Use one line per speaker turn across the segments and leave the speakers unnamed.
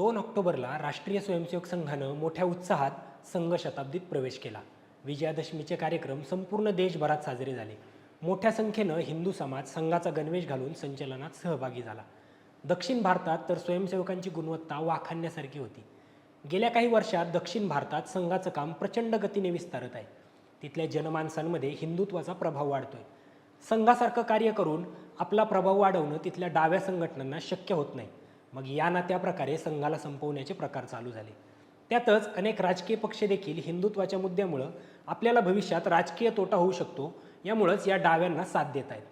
दोन ऑक्टोबरला राष्ट्रीय स्वयंसेवक संघानं मोठ्या उत्साहात संघ शताब्दीत प्रवेश केला. विजयादशमीचे कार्यक्रम संपूर्ण देशभरात साजरे झाले. मोठ्या संख्येनं हिंदू समाज संघाचा गणवेश घालून संचलनात सहभागी झाला. दक्षिण भारतात तर स्वयंसेवकांची गुणवत्ता वाखाणण्यासारखी होती. गेल्या काही वर्षात दक्षिण भारतात संघाचं काम प्रचंड गतीने विस्तारत आहे. तिथल्या जनमानसांमध्ये हिंदुत्वाचा प्रभाव वाढतोय. संघासारखं कार्य करून आपला प्रभाव वाढवणं तिथल्या डाव्या संघटनांना शक्य होत नाही. मग या ना त्या प्रकारे संघाला संपवण्याचे प्रकार चालू झाले. त्यातच अनेक राजकीय पक्ष देखील हिंदुत्वाच्या मुद्द्यामुळं आपल्याला भविष्यात राजकीय तोटा होऊ शकतो यामुळंच या डाव्यांना साथ देत आहेत.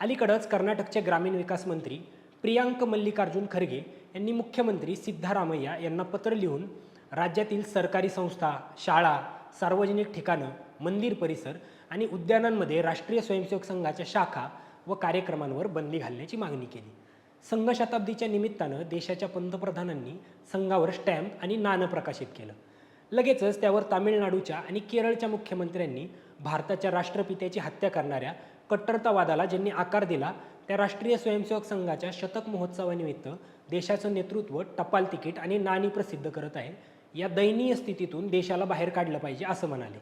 अलीकडंच कर्नाटकचे ग्रामीण विकास मंत्री प्रियांक मल्लिकार्जुन खरगे यांनी मुख्यमंत्री सिद्धारामय्या यांना पत्र लिहून राज्यातील सरकारी संस्था शाळा सार्वजनिक ठिकाणं मंदिर परिसर आणि उद्यानांमध्ये राष्ट्रीय स्वयंसेवक संघाच्या शाखा व कार्यक्रमांवर बंदी घालण्याची मागणी केली. संघ शताब्दीच्या निमित्तानं देशाच्या पंतप्रधानांनी संघावर स्टॅम्प आणि नाणं प्रकाशित केलं. लगेचच त्यावर तामिळनाडूच्या आणि केरळच्या मुख्यमंत्र्यांनी भारताच्या राष्ट्रपित्याची हत्या करणाऱ्या कट्टरतावादाला ज्यांनी आकार दिला त्या राष्ट्रीय स्वयंसेवक संघाच्या शतक महोत्सवानिमित्त देशाचं नेतृत्व टपाल तिकीट आणि नाणी प्रसिद्ध करत आहे या दयनीय स्थितीतून देशाला बाहेर काढलं पाहिजे असं म्हणाले.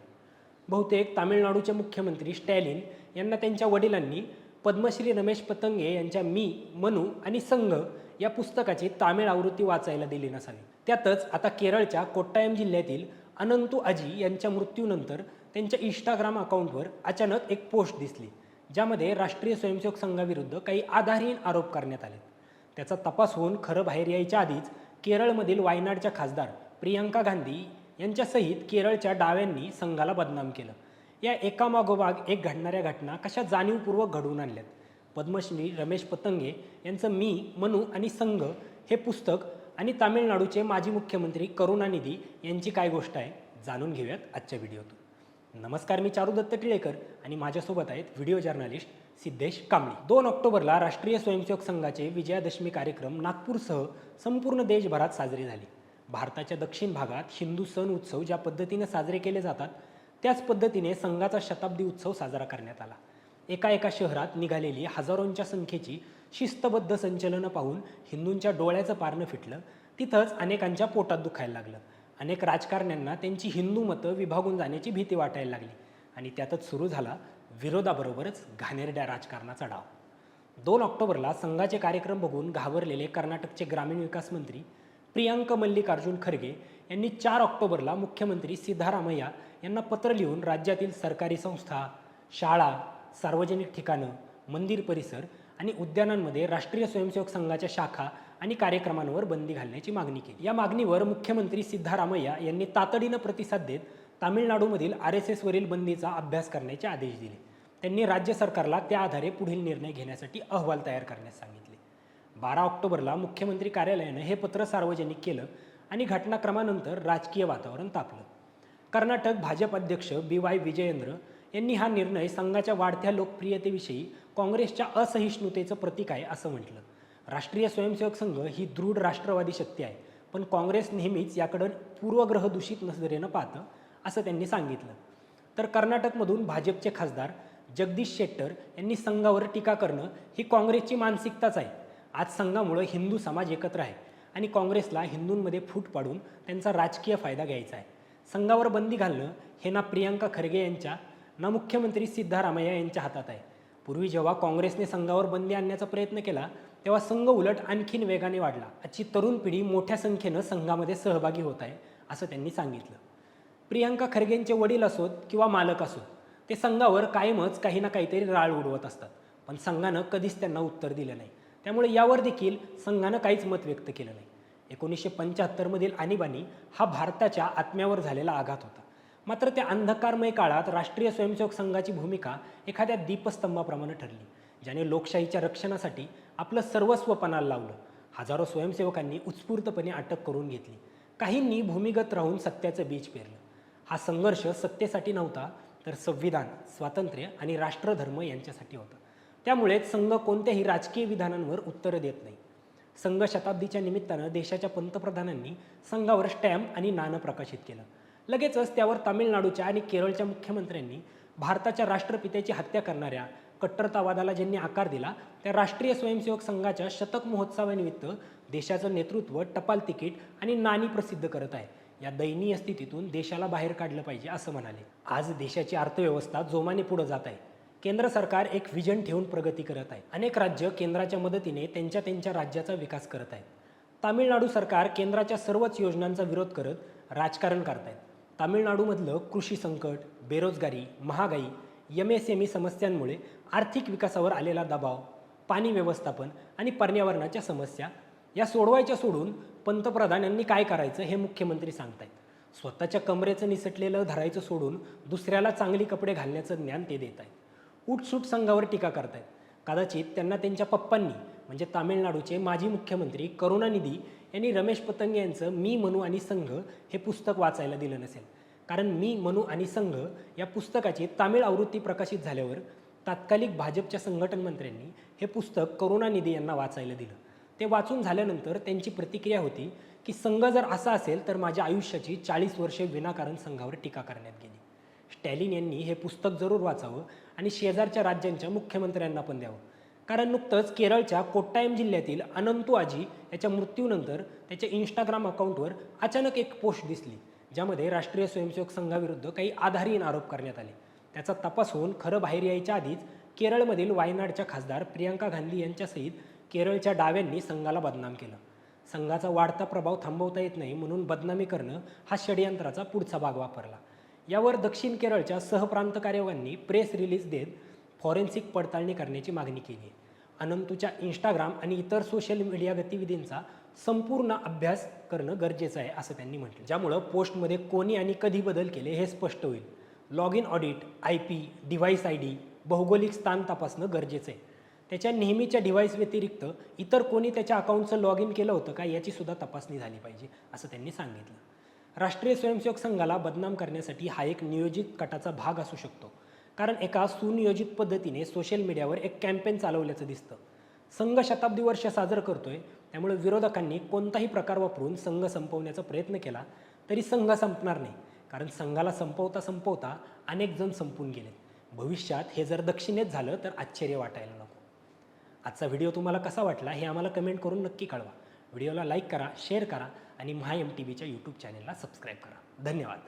बहुतेक तामिळनाडूचे मुख्यमंत्री स्टॅलिन यांना त्यांच्या वडिलांनी पद्मश्री रमेश पतंगे यांच्या मी मनू आणि संघ या पुस्तकाची तामिळ आवृत्ती वाचायला दिली नसावी. त्यातच आता केरळच्या कोट्टायम जिल्ह्यातील अनंतू अजी यांच्या मृत्यूनंतर त्यांच्या इंस्टाग्राम अकाउंटवर अचानक एक पोस्ट दिसली ज्यामध्ये राष्ट्रीय स्वयंसेवक संघाविरुद्ध काही आधारहीन आरोप करण्यात आले त्याचा तपास होऊन खरं बाहेर यायच्या आधीच केरळमधील वायनाडच्या खासदार प्रियंका गांधी यांच्यासहित केरळच्या डाव्यांनी संघाला बदनाम केलं. या एकामागोमाग एक घडणाऱ्या घटना कशा जाणीवपूर्वक घडवून आणल्यात? पद्मश्री रमेश पतंगे यांचं मी मनू आणि संघ हे पुस्तक आणि तामिळनाडूचे माजी मुख्यमंत्री करुणानिधी यांची काय गोष्ट आहे जाणून घेऊयात आजच्या व्हिडिओतून. नमस्कार मी चारू दत्त टिळेकर आणि माझ्यासोबत आहेत व्हिडिओ जर्नलिस्ट सिद्धेश कांबळी. दोन ऑक्टोबरला राष्ट्रीय स्वयंसेवक संघाचे विजयादशमी कार्यक्रम नागपूरसह संपूर्ण देशभरात साजरे झाले. भारताच्या दक्षिण भागात हिंदू सण उत्सव ज्या पद्धतीने साजरे केले जातात त्याच पद्धतीने संघाचा शताब्दी उत्सव साजरा करण्यात आला. एका एका शहरात निघालेली हजारोंच्या संख्येची शिस्तबद्ध संचलनं पाहून हिंदूंच्या डोळ्याचं पारणं फिटलं. तिथंच अनेकांच्या पोटात दुखायला लागलं. अनेक राजकारण्यांना त्यांची हिंदू मतं विभागून जाण्याची भीती वाटायला लागली. आणि त्यातच सुरू झाला विरोधाबरोबरच घाणेरड्या राजकारणाचा डाव. दोन ऑक्टोबरला संघाचे कार्यक्रम बघून घाबरलेले कर्नाटकचे ग्रामीण विकास मंत्री प्रियांक मल्लिकार्जुन खरगे यांनी चार ऑक्टोबरला मुख्यमंत्री सिद्धारामय्या यांना पत्र लिहून राज्यातील सरकारी संस्था शाळा सार्वजनिक ठिकाणं मंदिर परिसर आणि उद्यानांमध्ये राष्ट्रीय स्वयंसेवक संघाच्या शाखा आणि कार्यक्रमांवर बंदी घालण्याची मागणी केली. या मागणीवर मुख्यमंत्री सिद्धारामय्या यांनी तातडीनं प्रतिसाद देत तामिळनाडूमधील आर एस एसवरील बंदीचा अभ्यास करण्याचे आदेश दिले. त्यांनी राज्य सरकारला त्या आधारे पुढील निर्णय घेण्यासाठी अहवाल तयार करण्यास सांगितले. बारा ऑक्टोबरला मुख्यमंत्री कार्यालयानं हे पत्र सार्वजनिक केलं आणि घटनाक्रमानंतर राजकीय वातावरण तापलं. कर्नाटक भाजप अध्यक्ष बी वाय विजयेंद्र यांनी हा निर्णय संघाच्या वाढत्या लोकप्रियतेविषयी काँग्रेसच्या असहिष्णुतेचं प्रतीक आहे असं म्हटलं. राष्ट्रीय स्वयंसेवक संघ ही दृढ राष्ट्रवादी शक्ती आहे पण काँग्रेस नेहमीच याकडं पूर्वग्रह दूषित नजरेनं पाहतं असं त्यांनी सांगितलं. तर कर्नाटकमधून भाजपचे खासदार जगदीश शेट्टर यांनी संघावर टीका करणं ही काँग्रेसची मानसिकताच आहे. आज संघामुळं हिंदू समाज एकत्र आहे आणि काँग्रेसला हिंदूंमध्ये फूट पाडून त्यांचा राजकीय फायदा घ्यायचा आहे. संघावर बंदी घालणं हे ना प्रियांका खरगे यांच्या ना मुख्यमंत्री सिद्धारामय्या यांच्या हातात आहे. पूर्वी जेव्हा काँग्रेसने संघावर बंदी आणण्याचा प्रयत्न केला तेव्हा संघ उलट आणखीन वेगाने वाढला. आजची तरुण पिढी मोठ्या संख्येनं संघामध्ये सहभागी होत आहे असं त्यांनी सांगितलं. प्रियांका खरगेंचे वडील असोत किंवा मालक असोत ते संघावर कायमच काही ना काहीतरी राळ उडवत असतात. पण संघानं कधीच त्यांना उत्तर दिलं नाही. त्यामुळे यावर देखील संघानं काहीच मत व्यक्त केलं नाही. एकोणीसशे पंच्याहत्तरमधील आणीबाणी हा भारताच्या आत्म्यावर झालेला आघात होता. मात्र त्या अंधकारमय काळात राष्ट्रीय स्वयंसेवक संघाची भूमिका एखाद्या दीपस्तंभाप्रमाणे ठरली ज्याने लोकशाहीच्या रक्षणासाठी आपलं सर्वस्व पणाला लावलं. हजारो स्वयंसेवकांनी उत्स्फूर्तपणे अटक करून घेतली. काहींनी भूमिगत राहून सत्याचं बीज पेरलं. हा संघर्ष सत्तेसाठी नव्हता तर संविधान स्वातंत्र्य आणि राष्ट्रधर्म यांच्यासाठी होता. त्यामुळेच संघ कोणत्याही राजकीय विधानांवर उत्तरं देत नाही. संघ शताब्दीच्या निमित्तानं देशाच्या पंतप्रधानांनी संघावर स्टॅम्प आणि नाणं प्रकाशित केलं. लगेचच त्यावर तामिळनाडूच्या आणि केरळच्या मुख्यमंत्र्यांनी भारताच्या राष्ट्रपित्याची हत्या करणाऱ्या कट्टरतावादाला ज्यांनी आकार दिला त्या राष्ट्रीय स्वयंसेवक संघाच्या शतक महोत्सवानिमित्त देशाचं नेतृत्व टपाल तिकीट आणि नाणी प्रसिद्ध करत आहे. या दयनीय स्थितीतून देशाला बाहेर काढलं पाहिजे असं म्हणाले. आज देशाची अर्थव्यवस्था जोमाने पुढे जात आहे. केंद्र सरकार एक विजन ठेवून प्रगती करत आहे. अनेक राज्य केंद्राच्या मदतीने त्यांच्या त्यांच्या राज्याचा विकास करत आहेत. तामिळनाडू सरकार केंद्राच्या सर्वच योजनांचा विरोध करत राजकारण करत आहेत तामिळनाडूमधलं कृषी संकट बेरोजगारी महागाई एम एस एम ई समस्यांमुळे आर्थिक विकासावर आलेला दबाव पाणी व्यवस्थापन आणि पर्यावरणाच्या समस्या या सोडवायच्या सोडून पंतप्रधान यांनी काय करायचं हे मुख्यमंत्री सांगतायत. स्वतःच्या कमरेचं निसटलेलं धरायचं सोडून दुसऱ्याला चांगली कपडे घालण्याचं ज्ञान ते देत आहेत उठसूट संघावर टीका करतायत. कदाचित त्यांना त्यांच्या पप्पांनी म्हणजे तामिळनाडूचे माजी मुख्यमंत्री करुणानिधी यांनी रमेश पतंग यांचं मी मनू आणि संघ हे पुस्तक वाचायला दिलं नसेल. कारण मी मनू आणि संघ या पुस्तकाची तामिळ आवृत्ती प्रकाशित झाल्यावर तात्कालिक भाजपच्या संघटन मंत्र्यांनी हे पुस्तक करुणानिधी यांना वाचायला दिलं. ते वाचून झाल्यानंतर त्यांची प्रतिक्रिया होती की संघ जर असा असेल तर माझ्या आयुष्याची चाळीस वर्षे विनाकारण संघावर टीका करण्यात गेली. स्टॅलिन यांनी हे पुस्तक जरूर वाचावं आणि शेजारच्या राज्यांच्या मुख्यमंत्र्यांना पण द्यावं. कारण नुकतंच केरळच्या कोट्टायम जिल्ह्यातील अनंतुआजी याच्या मृत्यूनंतर त्याच्या इंस्टाग्राम अकाउंटवर अचानक एक पोस्ट दिसली ज्यामध्ये राष्ट्रीय स्वयंसेवक संघाविरुद्ध काही आधारहीन आरोप करण्यात आले. त्याचा तपास होऊन खरं बाहेर यायच्या आधीच केरळमधील वायनाडच्या खासदार प्रियांका गांधी यांच्यासहित केरळच्या डाव्यांनी संघाला बदनाम केलं. संघाचा वाढता प्रभाव थांबवता येत नाही म्हणून बदनामी करणं हा षडयंत्राचा पुढचा भाग वापरला. यावर दक्षिण केरळच्या सहप्रांत कार्यावांनी प्रेस रिलीज देत फॉरेन्सिक पडताळणी करण्याची मागणी केली. आहे अनंतूच्या इंस्टाग्राम आणि इतर सोशल मीडिया गतिविधींचा संपूर्ण अभ्यास करणं गरजेचं आहे असं त्यांनी म्हटलं. ज्यामुळं पोस्टमध्ये कोणी आणि कधी बदल केले हे स्पष्ट होईल. Log in audit I P device I D भौगोलिक स्थान तपासणं गरजेचं आहे. त्याच्या नेहमीच्या डिव्हाइस व्यतिरिक्त इतर कोणी त्याच्या अकाउंटचं लॉग इन केलं होतं का याची सुद्धा तपासणी झाली पाहिजे असं त्यांनी सांगितलं. राष्ट्रीय स्वयंसेवक संघाला बदनाम करण्यासाठी हा एक नियोजित कटाचा भाग असू शकतो. कारण एका सुनियोजित पद्धतीने सोशल मीडियावर एक कॅम्पेन चालवल्याचं दिसतं. संघ शताब्दी वर्ष साजरं करतोय त्यामुळे विरोधकांनी कोणताही प्रकार वापरून संघ संपवण्याचा प्रयत्न केला तरी संघ संपणार नाही. कारण संघाला संपवता संपवता अनेक जण संपून गेलेत. भविष्यात हे जर दक्षिणेत झालं तर आश्चर्य वाटायला नको. आजचा व्हिडिओ तुम्हाला कसा वाटला हे आम्हाला कमेंट करून नक्की कळवा. व्हिडिओला लाईक करा शेअर करा आणि महा एम टी व्हीच्या यूट्यूब चॅनेलला सबस्क्राईब करा. धन्यवाद.